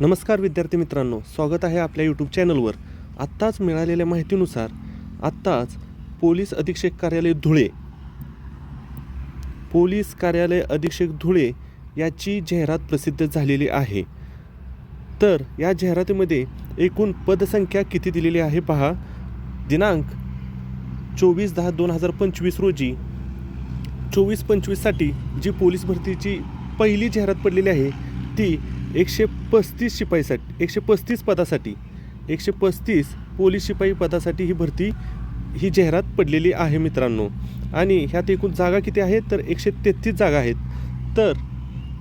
नमस्कार विद्यार्थी मित्रांनो स्वागत आहे आपल्या यूट्यूब चॅनलवर आत्ताच मिळालेल्या माहितीनुसार आत्ताच पोलीस अधीक्षक कार्यालय धुळे. पोलीस कार्यालय अधीक्षक धुळे याची जाहिरात प्रसिद्ध झालेली आहे. तर या जाहिरातीमध्ये एकूण पदसंख्या किती दिलेली आहे पहा. दिनांक चोवीस दहा दोन हजार पंचवीस रोजी चोवीस पंचवीससाठी जी पोलीस भरतीची पहिली जाहिरात पडलेली आहे ती एकशे पस्तीस शिपाईसाठी एकशे पस्तीस पदासाठी एकशे पस्तीस पोलीस शिपाई पदासाठी ही भरती ही जाहिरात पडलेली आहे मित्रांनो. आणि ह्यात एकूण जागा किती आहेत? तर एकशे तेहतीस जागा आहेत. तर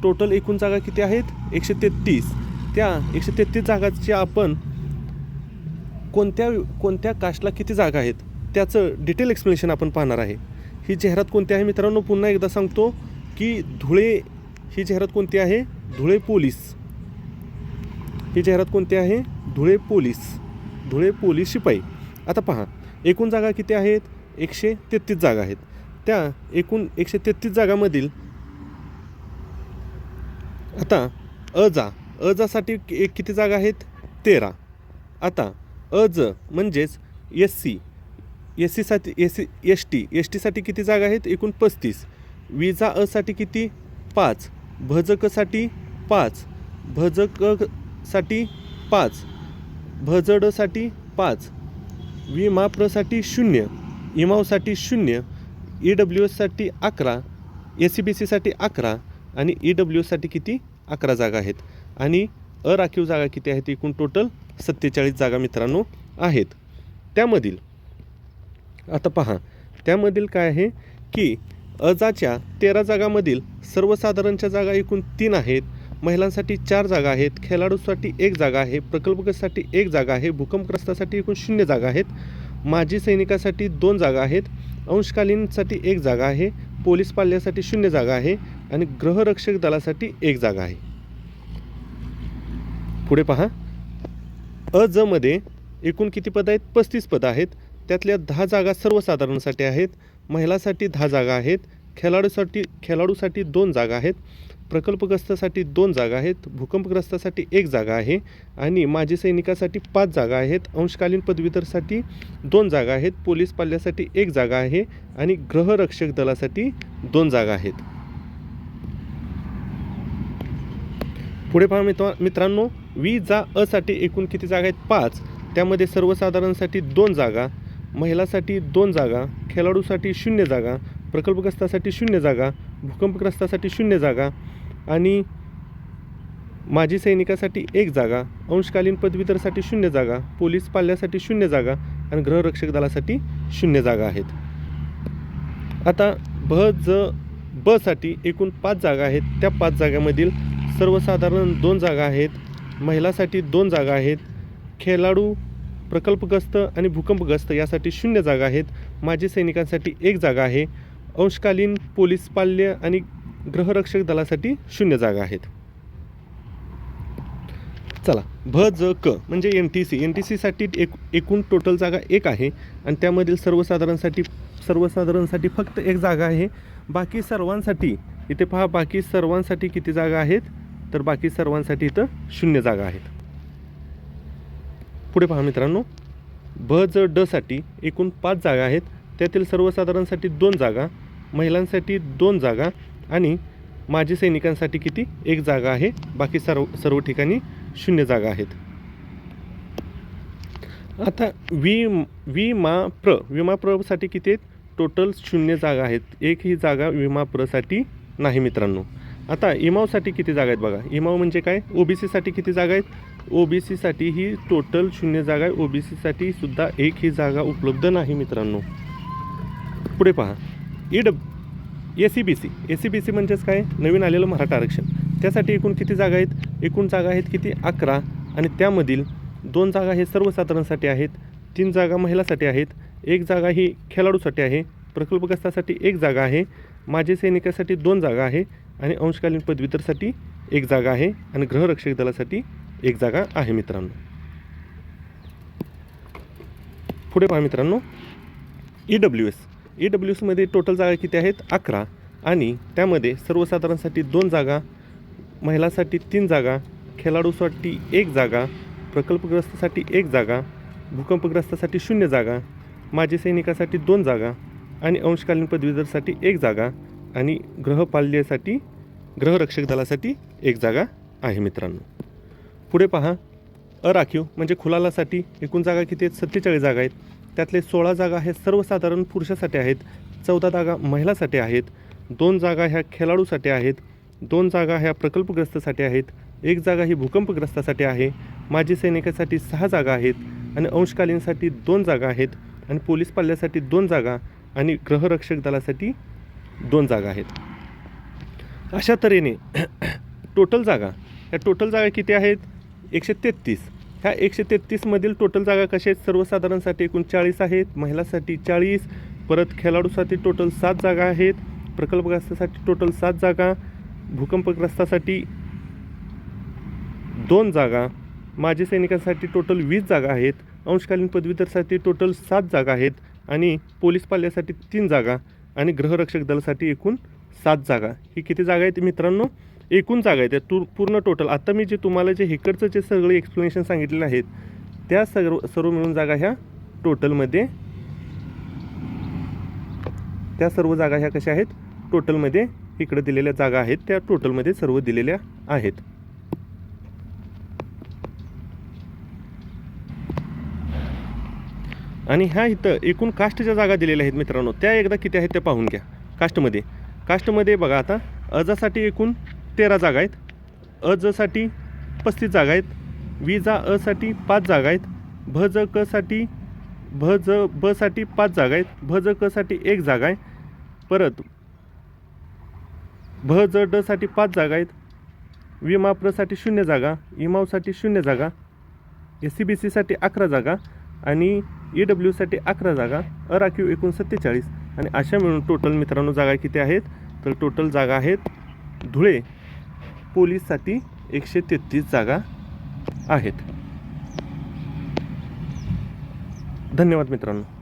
टोटल एकूण जागा किती आहेत? एकशे तेहतीस. त्या एकशे तेहतीस जागाची आपण कोणत्या कोणत्या कास्टला किती जागा आहेत? त्याचं डिटेल एक्सप्लेनेशन आपण पाहणार आहे. ही जाहिरात कोणती आहे मित्रांनो? पुन्हा एकदा सांगतो की धुळे ही जाहिरात कोणती आहे? धुळे पोलीस. ही जाहिरात कोणती आहे? धुळे पोलीस. धुळे पोलीस शिपाई. आता पहा एकूण जागा किती आहेत? एकशे तेहतीस जागा आहेत. त्या एकूण एकशे तेहतीस जागामधील आता अजा अजासाठी एक किती जागा आहेत? तेरा. आता अज म्हणजेच एस सी एस सीसाठी S C S T S टीसाठी किती जागा आहेत? एकूण पस्तीस. विजा असाठी किती? पाच. भजकसाठी पाच. भजक साठी पाच. भजडसाठी पाच. विमाप्रसाठी शून्य. इमावसाठी शून्य. ई डब्ल्यू एससाठी अकरा. एस सी बी सीसाठी अकरा. आणि ई डब्ल्यू एससाठी किती? अकरा जागा आहेत. आणि अराखीव जागा किती आहेत एकूण टोटल सत्तेचाळीस जागा मित्रांनो आहेत. त्यामधील आता पहा. त्यामधील काय आहे? की अजाच्या तेरा जागामधील सर्वसाधारणच्या जागा एकूण तीन आहेत. महिलांसाठी चार जागा आहेत खेळाडूसाठी एक जागा आहे प्रकल्पग्रस्तासाठी एक जागा आहे भूकंपग्रस्तासाठी एकूण शून्य जागा आहेत. माजी सैनिकासाठी दोन जागा आहेत अंशकालीनसाठी एक जागा आहे पोलीस पाल्यासाठी शून्य जागा आहे आणि गृहरक्षक दलासाठी एक जागा आहे. पुढे पहा. अ ज मध्ये एकूण किती पदं आहेत? पस्तीस पदं आहेत. त्यातल्या दहा जागा सर्वसाधारणसाठी आहेत. महिलासाठी दहा जागा आहेत. खेळाडूसाठी खेळाडूसाठी दोन जागा आहेत. प्रकल्पग्रस्तासाठी दोन जागा आहेत भूकंपग्रस्तासाठी एक जागा आहे आणि माजी सैनिकासाठी पाच जागा आहेत. अंशकालीन पदवीधरसाठी दोन जागा आहेत पोलीस पाल्यासाठी एक जागा आहे आणि ग्रहरक्षक दलासाठी दोन जागा आहेत. पुढे पहा मित्र मित्रांनो वी जा असाठी एकूण किती जागा आहेत? पाच. त्यामध्ये सर्वसाधारणसाठी दोन जागा महिलासाठी दोन जागा खेळाडूसाठी शून्य जागा प्रकल्पग्रस्तासाठी शून्य जागा भूकंपग्रस्तासाठी शून्य जागा आणि माजी सैनिकासाठी एक जागा अंशकालीन पदवीधरसाठी शून्य जागा पोलीस पाल्यासाठी शून्य जागा आणि गृहरक्षक दलासाठी शून्य जागा आहेत. आता भ ज बसाठी एकूण पाच जागा आहेत. त्या पाच जागामधील सर्वसाधारण दोन जागा आहेत. महिलासाठी दोन जागा आहेत. खेळाडू प्रकल्पग्रस्त आणि भूकंपग्रस्त यासाठी शून्य जागा आहेत. माजी सैनिकांसाठी एक जागा आहे. अंशकालीन पोलीस पाल्य आणि ग्रहरक्षक दलासाठी शून्य जागा आहेत. चला भ ज क म्हणजे N T C N T सीसाठी एक एकूण टोटल जागा एक आहे आणि त्यामधील सर्वसाधारणसाठी सर्वसाधारणसाठी फक्त एक जागा आहे. बाकी सर्वांसाठी इथे पहा बाकी सर्वांसाठी किती जागा आहेत? तर बाकी सर्वांसाठी इथं शून्य जागा आहेत. पुढे पहा मित्रांनो भ ज डसाठी एकूण पाच जागा आहेत. त्यातील सर्वसाधारणसाठी दोन जागा महिलांसाठी दोन जागा आणि माजी सैनिकांसाठी किती? एक जागा आहे. बाकी सर्व सर्व ठिकाणी शून्य जागा आहेत. आता वि विमा प्र विमा प्रसाठी किती आहेत? टोटल शून्य जागा आहेत. एक ही जागा विमा प्रसाठी नाही मित्रांनो. आता इमावसाठी किती जागा आहेत बघा. इमाव म्हणजे काय? ओ बी सीसाठी किती जागा आहेत? ओ बी सीसाठी ही टोटल शून्य जागा आहे. ओ बी सीसाठी सुद्धा एक ही जागा उपलब्ध नाही मित्रांनो. पुढे पहा. E dub A C B C A C B C म्हणजेच काय? नवीन आलेलं मराठा आरक्षण. त्यासाठी एकूण किती जागा आहेत? एकूण जागा आहेत किती? अकरा. आणि त्यामधील दोन जागा हे सर्वसाधारणसाठी आहेत. तीन जागा महिलासाठी आहेत. एक जागा ही खेळाडूसाठी आहे. प्रकल्पग्रस्तासाठी एक जागा आहे. माजी सैनिकासाठी दोन जागा आहे. आणि अंशकालीन पदवीधरसाठी एक जागा आहे. आणि गृहरक्षक दलासाठी एक जागा आहे मित्रांनो. पुढे पहा मित्रांनो. E W S E W एसमध्ये टोटल जागा किती आहेत? अकरा. आणि त्यामध्ये सर्वसाधारणसाठी दोन जागा महिलासाठी तीन जागा खेळाडूसाठी एक जागा प्रकल्पग्रस्तासाठी एक जागा भूकंपग्रस्तासाठी शून्य जागा माजी सैनिकासाठी दोन जागा आणि अंशकालीन पदवीधरसाठी एक जागा आणि ग्रहपाल्यसाठी ग्रहरक्षक दलासाठी एक जागा आहे मित्रांनो. पुढे पहा. अराखीव म्हणजे खुलालासाठी एकूण जागा किती आहेत? सत्तेचाळीस जागा आहेत. त्यातले सोळा जागा हे सर्वसाधारण पुरुषासाठी आहेत चौदा जागा महिलासाठी आहेत दोन जागा ह्या खेळाडूसाठी आहेत दोन जागा ह्या प्रकल्पग्रस्तासाठी आहेत एक जागा ही भूकंपग्रस्तासाठी आहे माजी सैनिकासाठी सहा जागा आहेत आणि अंशकालीनसाठी दोन जागा आहेत आणि पोलीस पाल्यासाठी दोन जागा आणि ग्रहरक्षक दलासाठी दोन जागा आहेत. अशा तऱ्हेने टोटल जागा या टोटल जागा किती आहेत? एकशे तेहतीस. ह्या एकशे तेहतीसमधील टोटल जागा कशा आहेत? सर्वसाधारणसाठी एकूण चाळीस आहेत. महिलासाठी चाळीस. परत खेळाडूसाठी टोटल सात जागा आहेत. प्रकल्पग्रस्तासाठी टोटल सात जागा. भूकंपग्रस्तासाठी दोन जागा. माजी सैनिकांसाठी टोटल वीस जागा आहेत. अंशकालीन पदवीधरसाठी टोटल सात जागा आहेत. आणि पोलीस पाल्यासाठी तीन जागा. आणि ग्रहरक्षक दलासाठी एकूण सात जागा. ही किती जागा आहेत मित्रांनो? एकूण जागा आहेत तू पूर्ण टोटल आता मी जे तुम्हाला जे हिकडचं जे सगळे एक्सप्लेनेशन सांगितलेले आहेत त्या सर्व सर्व मिळून जागा ह्या टोटलमध्ये त्या सर्व जागा ह्या कशा आहेत? टोटलमध्ये इकडे दिलेल्या जागा आहेत. त्या टोटलमध्ये सर्व दिलेल्या आहेत. आणि ह्या इथं एकूण कास्टच्या जागा दिलेल्या आहेत मित्रांनो त्या एकदा किती आहेत त्या पाहून घ्या. कास्टमध्ये कास्टमध्ये बघा आता अर्जासाठी एकूण तेरा जागा आहेत. अ जसाठी पस्तीस जागा आहेत. विजा असाठी पाच जागा आहेत. भ ज कसाठी भ ज बसाठी पाच जागा आहेत. भ ज कसाठी एक जागा आहे. परत भ ज डसाठी पाच जागा आहेत. विमाप्रसाठी शून्य जागा इमावसाठी शून्य जागा ए सी बी सीसाठी अकरा जागा आणि ई डब्ल्यूसाठी अकरा जागा अराखीव एकूण सत्तेचाळीस. आणि अशा मिळून टोटल मित्रांनो जागा किती आहेत? तर टोटल जागा आहेत धुळे. पोलीससाठी एकशे तेहतीस जागा आहेत. धन्यवाद मित्रांनो.